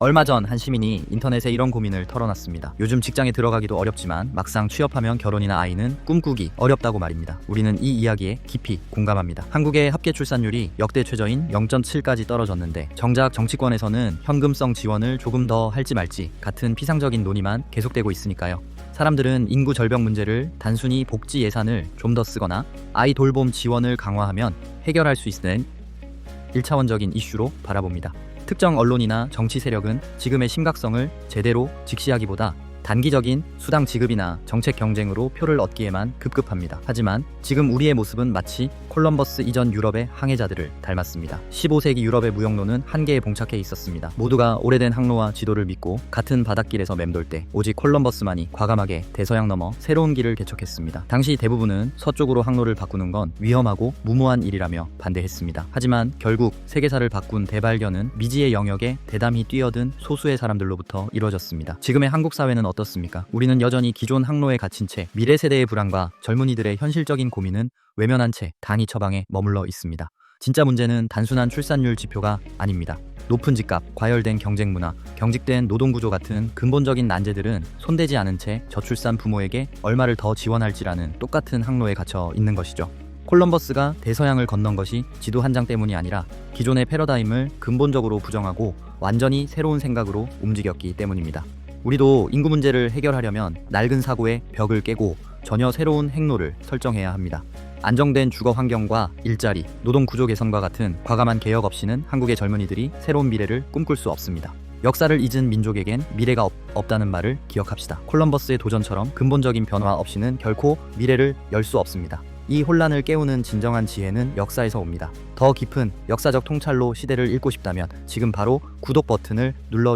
얼마 전 한 시민이 인터넷에 이런 고민을 털어놨습니다. 요즘 직장에 들어가기도 어렵지만 막상 취업하면 결혼이나 아이는 꿈꾸기 어렵다고 말입니다. 우리는 이 이야기에 깊이 공감합니다. 한국의 합계 출산율이 역대 최저인 0.7까지 떨어졌는데 정작 정치권에서는 현금성 지원을 조금 더 할지 말지 같은 피상적인 논의만 계속되고 있으니까요. 사람들은 인구 절벽 문제를 단순히 복지 예산을 좀 더 쓰거나 아이 돌봄 지원을 강화하면 해결할 수 있는 1차원적인 이슈로 바라봅니다. 특정 언론이나 정치 세력은 지금의 심각성을 제대로 직시하기보다 단기적인 수당 지급이나 정책 경쟁으로 표를 얻기에만 급급합니다. 하지만 지금 우리의 모습은 마치 콜럼버스 이전 유럽의 항해자들을 닮았습니다. 15세기 유럽의 무역로는 한계에 봉착해 있었습니다. 모두가 오래된 항로와 지도를 믿고 같은 바닷길에서 맴돌 때 오직 콜럼버스만이 과감하게 대서양 넘어 새로운 길을 개척했습니다. 당시 대부분은 서쪽으로 항로를 바꾸는 건 위험하고 무모한 일이라며 반대했습니다. 하지만 결국 세계사를 바꾼 대발견은 미지의 영역에 대담히 뛰어든 소수의 사람들로부터 이루어졌습니다. 지금의 한국 사회는 어떻 습니까? 우리는 여전히 기존 항로에 갇힌 채 미래 세대의 불안과 젊은이들의 현실적인 고민은 외면한 채 단위 처방에 머물러 있습니다. 진짜 문제는 단순한 출산율 지표가 아닙니다. 높은 집값, 과열된 경쟁 문화, 경직된 노동 구조 같은 근본적인 난제들은 손대지 않은 채 저출산 부모에게 얼마를 더 지원할지라는 똑같은 항로에 갇혀 있는 것이죠. 콜럼버스가 대서양을 건넌 것이 지도 한 장 때문이 아니라 기존의 패러다임을 근본적으로 부정하고 완전히 새로운 생각으로 움직였기 때문입니다. 우리도 인구 문제를 해결하려면 낡은 사고의 벽을 깨고 전혀 새로운 행로를 설정해야 합니다. 안정된 주거 환경과 일자리, 노동 구조 개선과 같은 과감한 개혁 없이는 한국의 젊은이들이 새로운 미래를 꿈꿀 수 없습니다. 역사를 잊은 민족에겐 미래가 없, 없다는 말을 기억합시다. 콜럼버스의 도전처럼 근본적인 변화 없이는 결코 미래를 열 수 없습니다. 이 혼란을 깨우는 진정한 지혜는 역사에서 옵니다. 더 깊은 역사적 통찰로 시대를 읽고 싶다면 지금 바로 구독 버튼을 눌러